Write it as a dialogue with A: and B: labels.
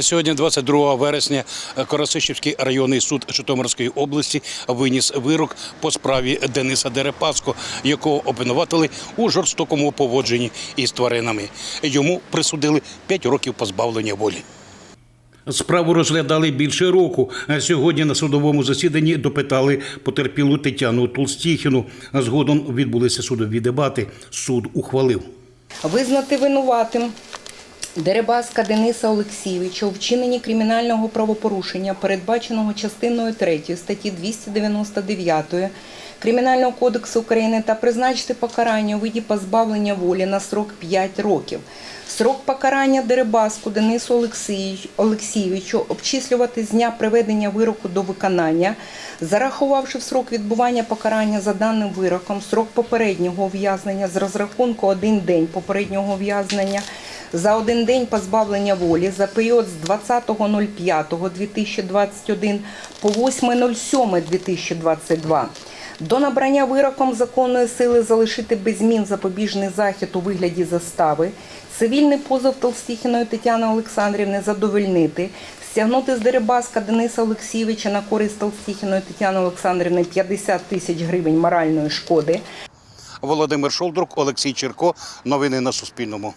A: Сьогодні, 22 вересня, Коросишівський районний суд Житомирської області виніс вирок по справі Дениса Дерипасько, якого обвинуватили у жорстокому поводженні із тваринами. Йому присудили 5 років позбавлення волі. Справу розглядали більше року. А Сьогодні на судовому засіданні допитали потерпілу Тетяну Толстіхіну. Згодом відбулися судові дебати. Суд ухвалив.
B: Визнати винуватим Дерибаска Дениса Олексійовича у вчиненні кримінального правопорушення, передбаченого частиною 3 статті 299 Кримінального кодексу України та призначити покарання у виді позбавлення волі на срок 5 років. Срок покарання Дерибаску Денису Олексійовичу обчислювати з дня приведення вироку до виконання, зарахувавши в срок відбування покарання за даним вироком, срок попереднього ув'язнення з розрахунку один день попереднього ув'язнення, за один день позбавлення волі за період з 20.05.2021 по 8.07.2022. До набрання вироком законної сили залишити без змін запобіжний захід у вигляді застави, цивільний позов Толстіхіної Тетяни Олександрівни задовольнити, стягнути з Дерибаска Дениса Олексійовича на користь Толстіхіної Тетяни Олександрівни 50 тисяч гривень моральної шкоди,
A: Володимир Шолдрук, Олексій Черко. Новини на Суспільному.